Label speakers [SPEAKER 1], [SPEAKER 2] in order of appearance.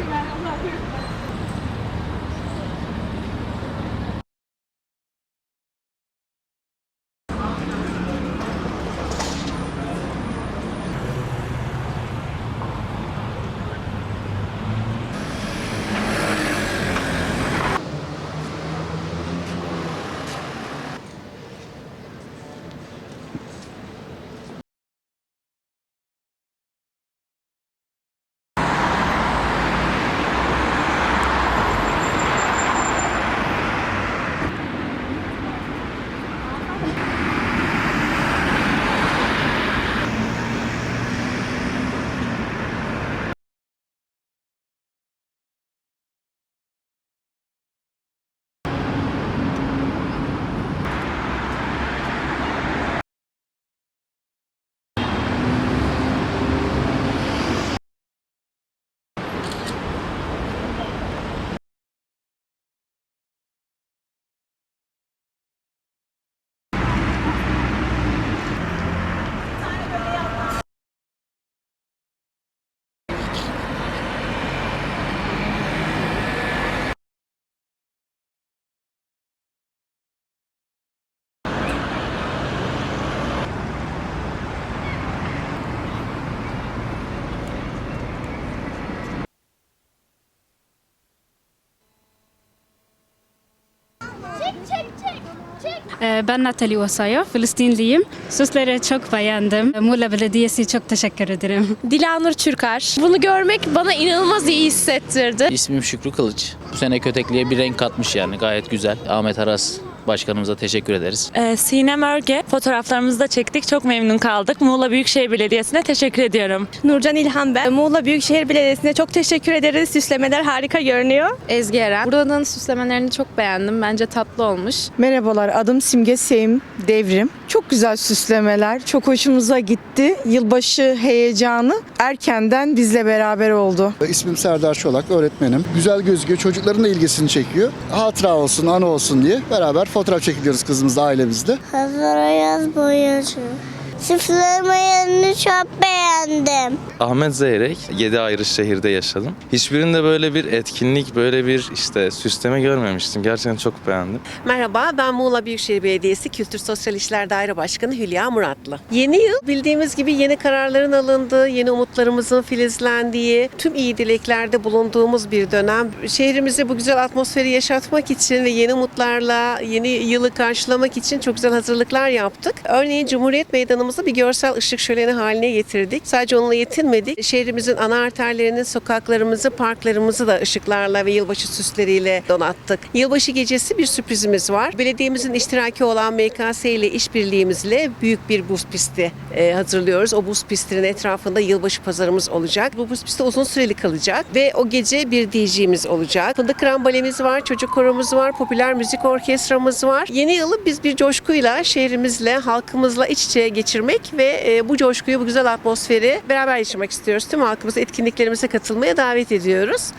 [SPEAKER 1] I'm not here. Ben Natalie Osaya, Filistinliyim. Süsleri çok beğendim. Muğla Belediyesi çok teşekkür ederim.
[SPEAKER 2] Dilanur Çürkar. Bunu görmek bana inanılmaz iyi hissettirdi.
[SPEAKER 3] İsmim Şükrü Kılıç. Bu sene Kötekli'ye bir renk katmış yani gayet güzel. Ahmet Aras başkanımıza teşekkür ederiz.
[SPEAKER 4] Ee, Sinem Örge. Fotoğraflarımızı da çektik. Çok memnun kaldık. Muğla Büyükşehir Belediyesi'ne teşekkür ediyorum.
[SPEAKER 5] Nurcan İlhan ben. Muğla Büyükşehir Belediyesi'ne çok teşekkür ederiz. Süslemeler harika görünüyor.
[SPEAKER 2] Ezgi Eren. Buranın süslemelerini çok beğendim. Bence tatlı olmuş.
[SPEAKER 6] Merhabalar, adım Simge Sevim Devrim. Çok güzel süslemeler, çok hoşumuza gitti. Yılbaşı heyecanı erkenden bizle beraber oldu.
[SPEAKER 7] İsmim Serdar Çolak, öğretmenim. Güzel gözüküyor, çocukların da ilgisini çekiyor. Hatıra olsun, anı olsun diye beraber fotoğraf çekiliyoruz kızımızla, ailemizle.
[SPEAKER 8] Hazır yaz boyacı. Süflemelerini çok beğendim.
[SPEAKER 9] Ahmet Zeyrek 7 ayrı şehirde yaşadım. Hiçbirinde böyle bir etkinlik, böyle bir işte süsleme görmemiştim. Gerçekten çok beğendim.
[SPEAKER 10] Merhaba, ben Muğla Büyükşehir Belediyesi Kültür Sosyal İşler Daire Başkanı Hülya Muratlı. Yeni yıl bildiğimiz gibi yeni kararların alındığı, yeni umutlarımızın filizlendiği, tüm iyi dileklerde bulunduğumuz bir dönem. Şehrimize bu güzel atmosferi yaşatmak için ve yeni umutlarla yeni yılı karşılamak için çok güzel hazırlıklar yaptık. Örneğin Cumhuriyet Meydanımızı bir görsel ışık şöleni haline getirdik. Sadece onunla yetinmedik. Şehrimizin ana arterlerinin sokaklarımızı, parklarımızı da ışıklarla ve yılbaşı süsleriyle donattık. Yılbaşı gecesi bir sürprizimiz var. Belediyemizin iştiraki olan MKS ile işbirliğimizle büyük bir buz pisti e, hazırlıyoruz. O buz pistinin etrafında yılbaşı pazarımız olacak. Bu buz pisti uzun süreli kalacak ve o gece bir DJ'miz olacak. Fındık Kıran Balemiz var, çocuk koromuz var, popüler müzik orkestramız var. Yeni yılı biz bir coşkuyla şehrimizle, halkımızla iç içe geçirmek ve e, bu coşkuyu, bu güzel atmosferi beraber yaşamak istiyoruz. Tüm halkımızı etkinliklerimize katılmaya davet ediyoruz.